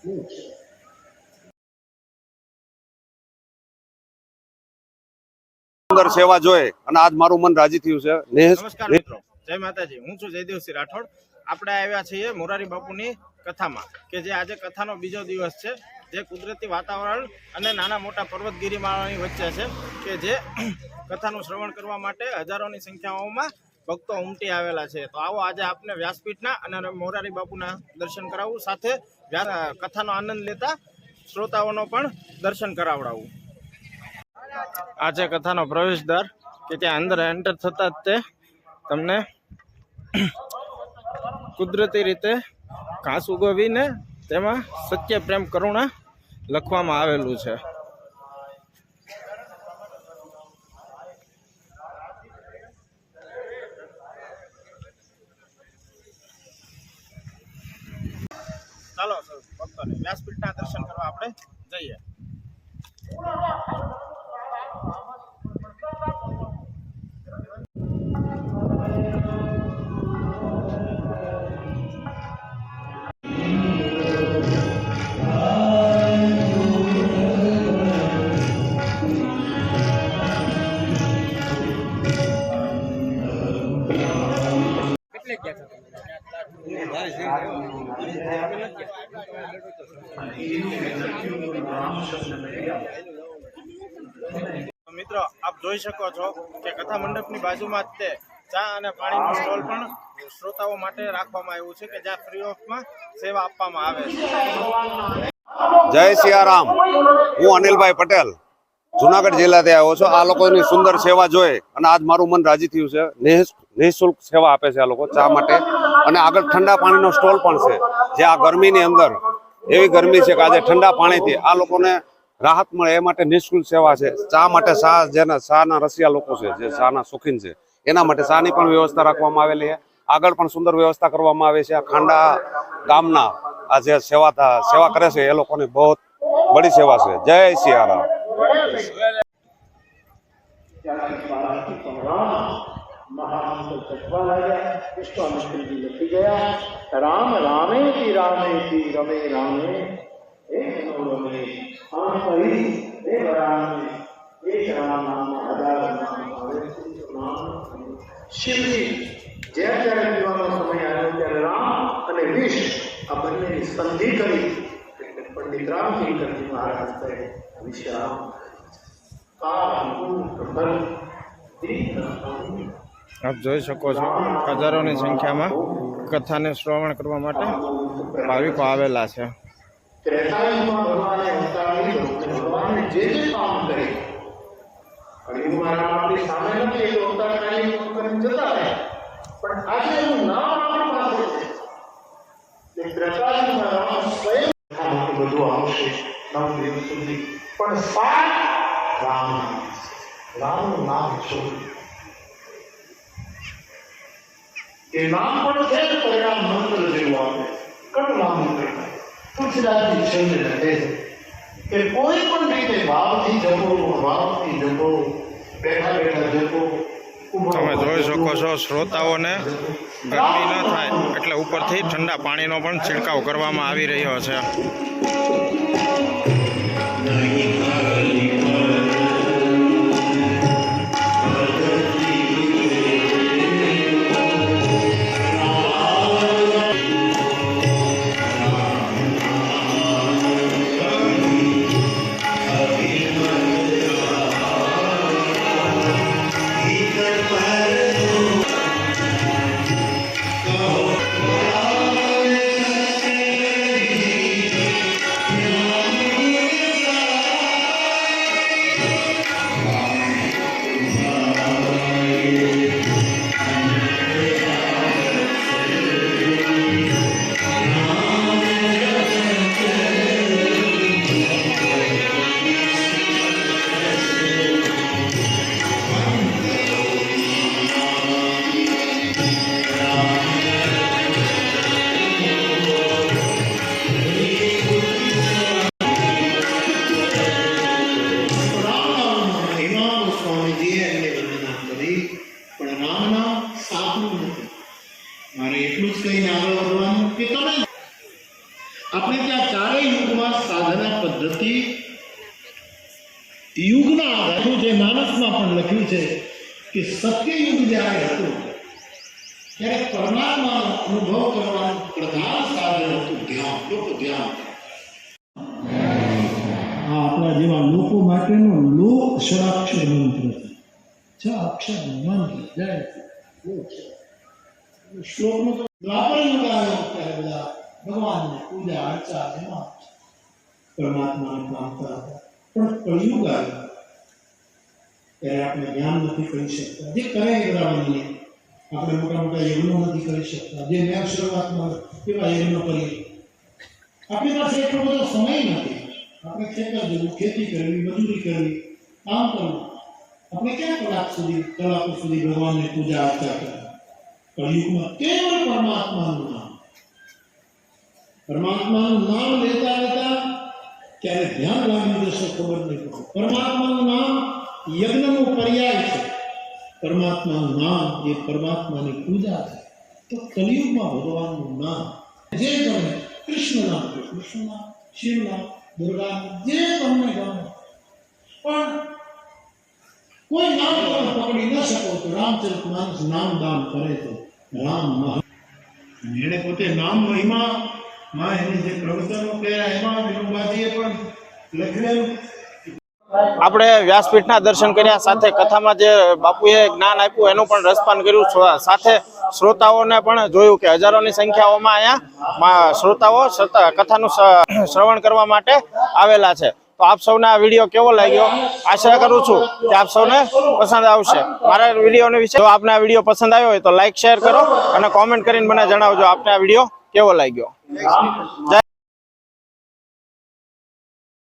સુંદર સેવા જોઈ અને આજ મારું મન રાજી થયું છે. નમસ્કાર મિત્રો. જય માતાજી. હું છું જયદેવસિંહ રાઠોડ. આપણે આવ્યા છીએ મોરારી બાપુની કથામાં, કે જે આજે કથાનો બીજો દિવસ છે, જે કુદરતી વાતાવરણ અને નાના મોટા પર્વત ગિરિમાળાની વચ્ચે છે, કે જે કથાનું શ્રવણ કરવા માટે હજારોની સંખ્યાઓમાં ભક્તો ઉમટી આવેલા છે. તો આવો આજે આપને વ્યાસપીઠના અને મોરારી બાપુના દર્શન કરાવવું સાથે કથાનો આનંદ લેતા શ્રોતાઓનો પણ દર્શન કરાવડાવવું આ છે કથાનો પ્રવેશદ્વાર કે ત્યાં અંદર એન્ટર થતાં જ તે તમને કુદરતી રીતે ઘાસ ઉગવીને તેમાં સત્ય પ્રેમ કરુણા લખવામાં આવેલું છે. ભક્તોને વ્યાસપીઠના દર્શન કરવા આપણે જઈએ. તો મિત્રો, આપ જોઈ શકો છો કે કથા મંડપની બાજુમાં જ તે ચા અને પાણીનો સ્ટોલ પણ શ્રોતાઓ માટે રાખવામાં આવ્યું છે કે જ્યાં ફ્રી ઓફમાં સેવા આપવામાં આવે છે. જય સિયારામ. હું અનિલભાઈ પટેલ. જુનાગઢ જિલ્લાથી આવ્યો છું. આ લોકોની સુંદર સેવા જોઈ અને આજ મારું મન રાજી થયું છે. નિઃશુલ્ક સેવા આપે છે આ લોકો ચા માટે. અને આગળ ઠંડા પાણીનો સ્ટોલ પણ છે, જે આ ગરમીની અંદર, એવી ગરમી છે કે આજે ઠંડા પાણીથી આ લોકોને રાહત મળે, એ માટે નિઃશુલ્ક સેવા છે. ચા માટે ચા જેના ચાના રસિયા લોકો છે, જે ચાના શોખીન છે, એના માટે ચાની પણ વ્યવસ્થા રાખવામાં આવેલી છે. આગળ પણ સુંદર વ્યવસ્થા કરવામાં આવે છે. આ ખાંડા ગામના આ જે સેવા સેવા કરે છે, એ લોકોની બહુ બડી સેવા છે. જય સિયારામ. વિશ્વામિત્રજી લખી ગયા રામ રામે કી રામે કી રમે રામે એક નો રમે આમ કહી દેવ રામે એક રામ નામ હજાર નામ આવે છે નામ શિવજી જ્યારે જ્યારે પીવાનો સમય આવ્યો ત્યારે રામ અને વિષ આ બંનેની સંધિ કરી એટલે પંડિત રામકીર્તનજી મહારાજ કહે વિશ્રામ કાળ પ્રબલ દીન આપ જોઈ શકો છો હજારોની સંખ્યામાં કથાને શ્રવણ કરવા માટે ભાવિકો આવેલા છે. રામ નામ છોડ્યું એ નામ પણ છે ને પરિણામ મંત્ર જેવું આપે. કયું નામ મંત્ર. તુલસીદાસજી છંદ લખે છે કે કોઈ પણ રીતે ભાવથી જપો ભાવથી જપો બેઠા બેઠા જપો તમે જોઈ શકો છો શ્રોતાઓને ગરમી ન થાય એટલે ઉપરથી ઠંડા પાણીનો પણ છિડકાવ કરવામાં આવી રહ્યો છે. યુગના આધારે જે માનસમાં પણ લખ્યું છે કે સત્યયુગ જ્યારે હતું ત્યારે પરમાત્માનો અનુભવ કરવાનું પ્રધાન સાધન હતું ધ્યાન લોકો ધ્યાન આ આપણા જેવા લોકો માટેનો લોક ષડાક્ષર મંત્ર છે છ અક્ષર મંત્ર જય લોક શ્લોકનો તો દ્વાપર યુગ આવ્યો ત્યારે બધા ભગવાનની પૂજા અર્ચા એમાં પરમાત્માને પામતા હતા પણ કળિયુગ આવ્યો ત્યારે આપણે ધ્યાન નથી કરી શકતા. જે કરે એ આપણે મોટા મોટા યજ્ઞો નથી કરી શકતા. જે મેં શરૂઆતમાં એવા યજ્ઞો કરીએ. આપણી પાસે એટલો બધો સમય નથી. આપણે ખેતર જવું ખેતી કરવી, મજૂરી કરવી, કામ કરવું. આપણે ક્યાં કલાક સુધી, કલાકો સુધી ભગવાનને પૂજા અર્ચા કરવી? કળિયુગમાં કેવળ પરમાત્માનું નામ. પરમાત્માનું નામ લેતા લેતા ક્યારે ધ્યાન લાગી જશે ખબર નહીં પડે. પરમાત્માનું નામ યજ્ઞનો પર્યાય છે. પરમાત્માનું નામ એ પરમાત્માની પૂજા છે. તો કલિયુગમાં ભગવાનનું નામ, જે ગમે કૃષ્ણ નામ કૃષ્ણ નામ, શિવ નામ, દુર્ગા જે તમને ગમે. પણ કોઈ નામ તમે પકડી ન શકો તો રામચરિત માનસ નામ દાન કરે તો રામ મહા એણે પોતે નામ મહિમા માં એને જે પ્રવચનો કર્યા એમાં વિનોબાજીએ પણ લખેલું. આપણે વ્યાસપીઠના દર્શન કર્યા, સાથે કથામાં જે બાપુએ જ્ઞાન આપ્યું, એનું પણ રસપાન કર્યું. સાથે શ્રોતાઓને પણ જોયું કે હજારોની સંખ્યાઓમાં અહીંયા શ્રોતાઓ શ્રતા- કથાનું શ્રવણ કરવા માટે આવેલા છે. તો આપ સૌને આ વીડિયો કેવો લાગ્યો? આશા કરું છું કે આપ સૌને પસંદ આવશે. મારા વિડીયોને વિશે જો આપને આ વીડિયો પસંદ આવ્યો હોય તો લાઇક શેર કરો અને કોમેન્ટ કરીને મને જણાવજો આપને આ વીડિયો કેવો લાગ્યો. જય